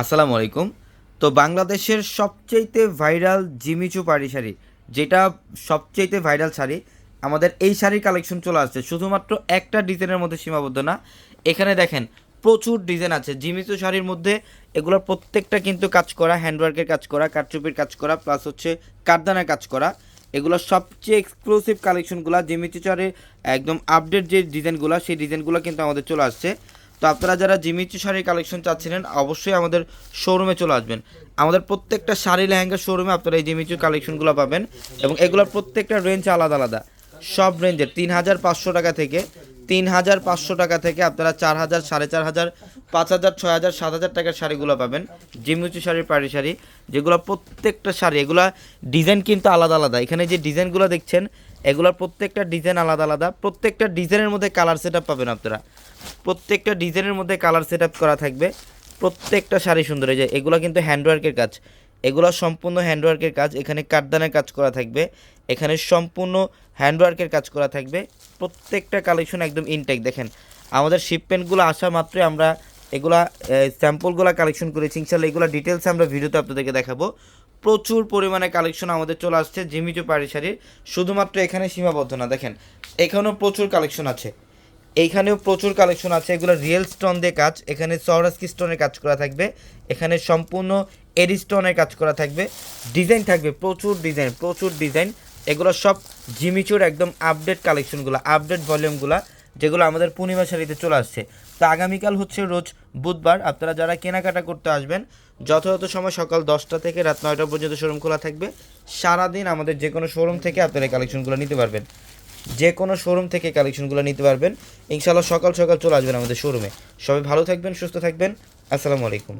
আসসালামু আলাইকুম। তো বাংলাদেশের সবচেয়েতে ভাইরাল জিমিচু পাড়ি শাড়ি, যেটা সবচেয়েতে ভাইরাল শাড়ি, আমাদের এই শাড়ির কালেকশন চলে আসছে। শুধুমাত্র একটা ডিজাইনের মধ্যে সীমাবদ্ধ না, এখানে দেখেন প্রচুর ডিজাইন আছে। জিমিচু শাড়ির মধ্যে এগুলোর প্রত্যেকটা কিন্তু কাজ করা, হ্যান্ডওয়ার্কের কাজ করা, কারচুপির কাজ করা প্লাস হচ্ছে কারদানার কাজ করা। এগুলো সবচেয়ে এক্সক্লুসিভ কালেকশনগুলো জিমিচু শাড়ির একদম আপডেট যে ডিজাইনগুলো সেই ডিজাইনগুলো কিন্তু আমাদের চলে আসছে। তো আপনারা যারা জিমিচু শাড়ির কালেকশন চাচ্ছিলেন, অবশ্যই আমাদের শোরুমে চলে আসবেন। আমাদের প্রত্যেকটা শাড়ি লেহেঙ্গা শোরুমে আপনারা এই জিমিচু কালেকশনগুলো পাবেন এবং এগুলোর প্রত্যেকটা রেঞ্জ আলাদা আলাদা। সব রেঞ্জের তিন হাজার পাঁচশো টাকা থেকে, তিন হাজার পাঁচশো টাকা থেকে আপনারা চার হাজার, সাড়ে চার হাজার, পাঁচ হাজার, ছয় হাজার, সাত হাজার টাকার শাড়িগুলো পাবেন। জিমিচু শাড়ির পাড়ি শাড়ি, যেগুলো প্রত্যেকটা শাড়ি, এগুলা ডিজাইন কিন্তু আলাদা আলাদা। এখানে যে ডিজাইনগুলো দেখছেন, এগুলোর প্রত্যেকটা ডিজাইন আলাদা আলাদা। প্রত্যেকটা ডিজাইনের মধ্যে কালার সেট পাবেন আপনারা। প্রত্যেকটা ডিজাইনের মধ্যে কালার সেট করা থাকবে। প্রত্যেকটা শাড়ি সুন্দর, এই যে এগুলো কিন্তু হ্যান্ডওয়ার্কের কাজ। এগুলো সম্পূর্ণ হ্যান্ডওয়ার্কের কাজ, এখানে কাঠদানের কাজ করা থাকবে। এখানে সম্পূর্ণ হ্যান্ডওয়ার্কের কাজ করা থাকবে। প্রত্যেকটা কালেকশন একদম ইনটেক দেখেন। আমাদের শিপমেন্টগুলো আসা মাত্রই আমরা এগুলা স্যাম্পলগুলো কালেকশন করেছি। ইনশাল্লাহ এগুলো ডিটেলস আমরা ভিডিওতে আপনাদেরকে দেখাবো। প্রচুর পরিমাণে কালেকশন আমাদের চলে আসছে জিমিচু পাড়ি শাড়ির। শুধুমাত্র এখানে সীমাবদ্ধ না, দেখেন। এখানেও প্রচুর কালেকশন আছে। এইখানেও প্রচুর কালেকশন আছে। এগুলো রিয়েল স্টোন দিয়ে কাজ। এখানে সরাসকি স্টোনের কাজ করা থাকবে। এখানে সম্পূর্ণ এডি স্টোনের কাজ করা থাকবে। ডিজাইন থাকবে, প্রচুর ডিজাইন প্রচুর ডিজাইন এগুলো সব জিমিচুর একদম আপডেট কালেকশনগুলো আপডেট ভলিউমগুলো যেগুলো আমাদের পূর্ণিমা শাড়িতে চলে আসছে। তো আগামীকাল হচ্ছে রোজ বুধবার। আপনারা যারা কেনাকাটা করতে আসবেন, যথাযথ সময় সকাল দশটা থেকে রাত নয়টা পর্যন্ত শোরুম খোলা থাকবে। সারাদিন আমাদের যে কোনো শোরুম থেকে আপনারা এই কালেকশনগুলো নিতে পারবেন। যে কোনো শোরুম থেকে কালেকশনগুলো নিতে পারবেন। ইনশাল্লাহ সকাল সকাল চলে আসবেন আমাদের শোরুমে সবাই ভালো থাকবেন, সুস্থ থাকবেন। আসসালামু আলাইকুম।